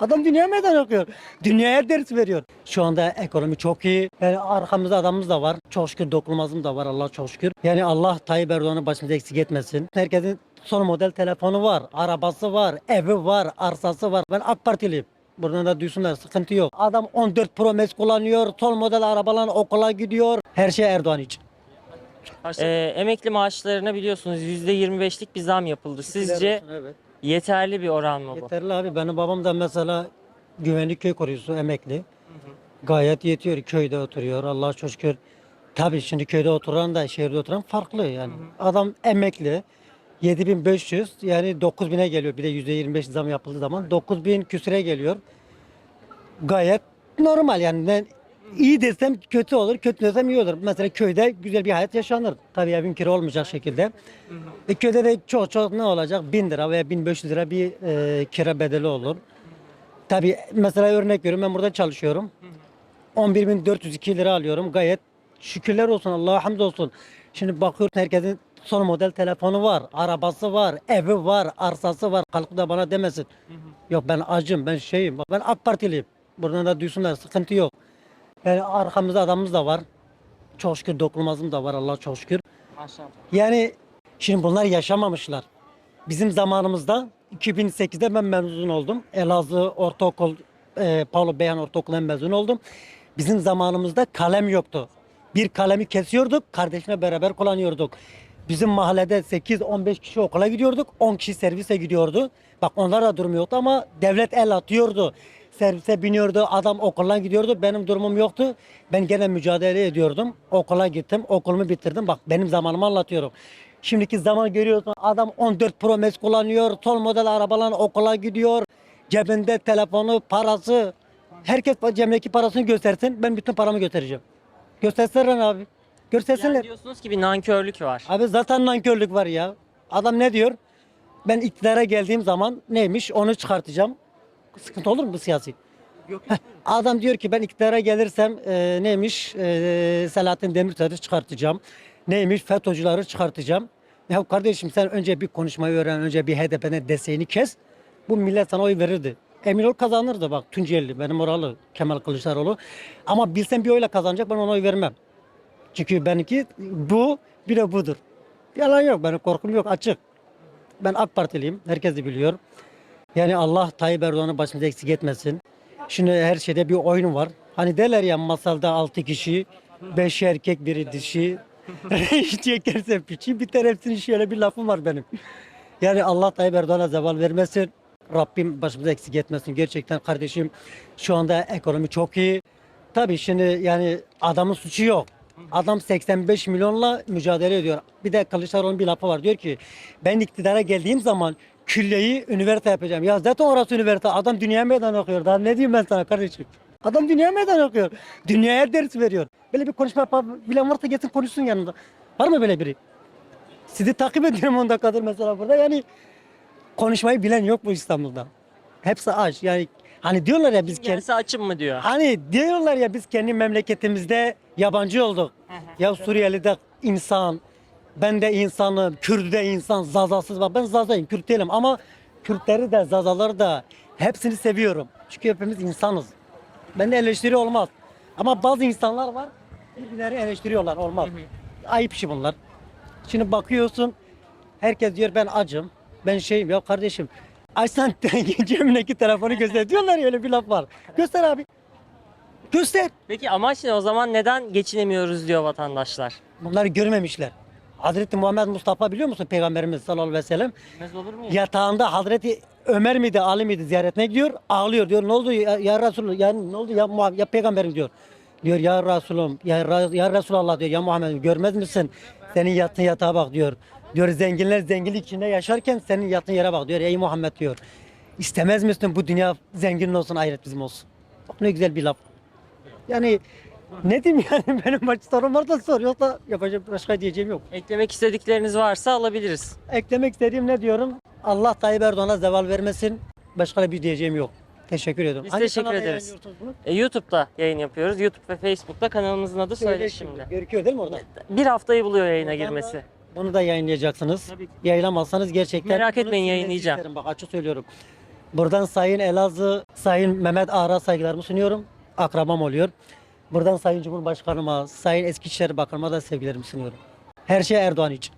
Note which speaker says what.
Speaker 1: Adam dünya meydan okuyor. Dünyaya ders veriyor. Şu anda ekonomi çok iyi. Yani arkamızda adamımız da var. Çok şükür dokunulmazım da var Allah çok şükür. Yani Allah Tayyip Erdoğan'ı başımıza eksik etmesin. Herkesin son model telefonu var, arabası var, evi var, arsası var. Ben AK Partiliyim. Buradan da duysunlar sıkıntı yok. Adam 14 Pro Max kullanıyor, son model arabalarla okula gidiyor. Her şey Erdoğan için.
Speaker 2: Ee, emekli maaşlarına biliyorsunuz %25'lik bir zam yapıldı. Sizce
Speaker 1: Evet.
Speaker 2: Yeterli bir oran mı bu?
Speaker 1: Yeterli abi. Benim babam da mesela güvenlik köy korucusu emekli. Gayet yetiyor. Köyde oturuyor. Allah'a çok şükür. Tabii şimdi köyde oturan da şehirde oturan farklı yani. Adam emekli. 7500 yani 9000'e geliyor. Bir de %25 zam yapıldığı zaman 9000 küsüre geliyor. Gayet normal yani. Ne, iyi desem kötü olur, kötü desem iyi olur. Mesela köyde güzel bir hayat yaşanır. Tabii evin kira olmayacak şekilde. E köyde de çok çok ne olacak? 1000 lira veya 1500 lira bir e, kira bedeli olur. Tabii mesela örnek veriyorum ben burada çalışıyorum. 11.402 lira alıyorum. Gayet şükürler olsun Allah'a hamdolsun. Şimdi bakıyorum herkesin son model telefonu var, arabası var, evi var, arsası var. Kalkıp da bana demesin. Yok ben acım, ben şeyim. Ben AK Partiliyim. Buradan da duysunlar sıkıntı yok. Yani arkamızda adamımız da var. Çok şükür dokunulmazım da var Allah çok şükür.
Speaker 2: Maşallah.
Speaker 1: Yani şimdi bunlar yaşamamışlar. Bizim zamanımızda 2008'de ben mezun oldum. Elazığ Ortaokul, e, Paulo Beyhan Ortaokulu'ndan mezun oldum. Bizim zamanımızda kalem yoktu. Bir kalemi kesiyorduk, kardeşimle beraber kullanıyorduk. Bizim mahallede 8-15 kişi okula gidiyorduk, 10 kişi servise gidiyordu. Bak onlar da durum yoktu ama devlet el atıyordu. Servise biniyordu, adam okuldan gidiyordu. Benim durumum yoktu. Ben gene mücadele ediyordum. Okula gittim, okulumu bitirdim. Bak benim zamanımı anlatıyorum. Şimdiki zaman görüyorsun adam 14 Pro Max kullanıyor, son model arabalarla okula gidiyor. Cebinde telefonu, parası. Herkes cebindeki parasını göstersin. Ben bütün paramı göstereceğim. Göstersinler abi. Göstersinler.
Speaker 2: Yani diyorsunuz ki bir nankörlük var.
Speaker 1: Abi zaten nankörlük var ya. Adam ne diyor? Ben iktidara geldiğim zaman neymiş onu çıkartacağım. Sıkıntı olur mu bu siyasi? Heh, Adam diyor ki ben iktidara gelirsem e, neymiş e, Selahattin Demirtaş'ı çıkartacağım. Neymiş FETÖ'cüleri çıkartacağım. Ya kardeşim sen önce bir konuşmayı öğren, önce bir HDP'nin desteğini kes. Bu millet sana oy verirdi. Emin ol kazanırdı bak Tunceli, benim oralı Kemal Kılıçdaroğlu. Ama bilsem bir oyla kazanacak ben ona oy vermem. Çünkü benimki bu bir de budur. Yalan yok benim korkum yok açık. Ben AK Partiliyim herkes de biliyor. Yani Allah Tayyip Erdoğan'ı başımıza eksik etmesin. Şimdi her şeyde bir oyun var. Hani derler ya masalda altı kişi, beş erkek biri dişi. Çekerse piçi biter hepsinin şöyle bir lafım var benim. Yani Allah Tayyip Erdoğan'a zeval vermesin. Rabbim başımıza eksik etmesin. Gerçekten kardeşim şu anda ekonomi çok iyi. Tabii şimdi yani adamın suçu yok. Adam 85 milyonla mücadele ediyor. Bir de Kılıçdaroğlu'nun bir lafı var. Diyor ki ben iktidara geldiğim zaman külleyi üniversite yapacağım. Ya zaten orası üniversite. Adam dünya meydan okuyor. Daha ne diyeyim ben sana kardeşim? Adam dünya meydan okuyor. Dünyaya ders veriyor. Böyle bir konuşma yapabilen varsa gelsin konuşsun yanında. Var mı böyle biri? Sizi takip ediyorum 10 dakikadır mesela burada. Yani konuşmayı bilen yok bu İstanbul'da. Hepsi aç. Yani hani diyorlar ya biz kendi
Speaker 2: açım mı diyor.
Speaker 1: Hani diyorlar ya biz kendi memleketimizde yabancı olduk. ya Suriyeli'de insan, ben de insanım, Kürd'de insan, Zazasız var. Ben Zazayım, Kürt değilim ama Kürtleri de, Zazaları da hepsini seviyorum. Çünkü hepimiz insanız. Ben de eleştiri olmaz. Ama bazı insanlar var, birbirleri eleştiriyorlar, olmaz. Ayıp işi bunlar. Şimdi bakıyorsun, herkes diyor ben acım, ben şeyim. Ya kardeşim, açsan cebindeki telefonu göster. Diyorlar ya öyle bir laf var. Göster abi. Göster.
Speaker 2: Peki amaç ne o zaman neden geçinemiyoruz diyor vatandaşlar?
Speaker 1: Bunları görmemişler. Hazreti Muhammed Mustafa biliyor musun Peygamberimiz sallallahu aleyhi ve sellem?
Speaker 2: Bilmez olur mu?
Speaker 1: Yatağında Hazreti Ömer miydi Ali miydi ziyaretine gidiyor ağlıyor diyor ne oldu ya, ya Resulullah ya ne oldu ya, ya Peygamberim diyor. Diyor ya Resulüm ya, ya Resulallah diyor ya Muhammed görmez misin senin yattığın yatağa bak diyor. Diyor zenginler zenginlik içinde yaşarken senin yattığın yere bak diyor ey Muhammed diyor. İstemez misin bu dünya zenginin olsun ahiret bizim olsun. Bak ne güzel bir laf. Yani ne diyeyim yani benim maç sorum var da sor yoksa yapacak başka diyeceğim yok.
Speaker 2: Eklemek istedikleriniz varsa alabiliriz.
Speaker 1: Eklemek istediğim ne diyorum? Allah Tayyip Erdoğan'a zeval vermesin. Başka bir diyeceğim yok. Teşekkür ediyorum.
Speaker 2: Biz
Speaker 1: Hangi
Speaker 2: teşekkür
Speaker 1: kanalda
Speaker 2: ederiz.
Speaker 1: yayınlıyorsunuz bunu?
Speaker 2: E, YouTube'da yayın yapıyoruz. YouTube ve Facebook'ta kanalımızın adı söyle şimdi.
Speaker 1: Görüküyor değil mi orada?
Speaker 2: Bir haftayı buluyor yayına
Speaker 1: Oradan da
Speaker 2: girmesi.
Speaker 1: Bunu da yayınlayacaksınız.
Speaker 2: Tabii ki.
Speaker 1: Yayınlamazsanız gerçekten...
Speaker 2: Merak
Speaker 1: bunu
Speaker 2: etmeyin,
Speaker 1: silmenizi
Speaker 2: yayınlayacağım.
Speaker 1: isterim. Bak açık söylüyorum. Buradan Sayın Elazığ, Sayın Mehmet Ağar'a saygılarımı sunuyorum. Akrabam oluyor. Buradan Sayın Cumhurbaşkanıma, Sayın Eskişehir Bakanıma da sevgilerimi sunuyorum. Her şey Erdoğan için.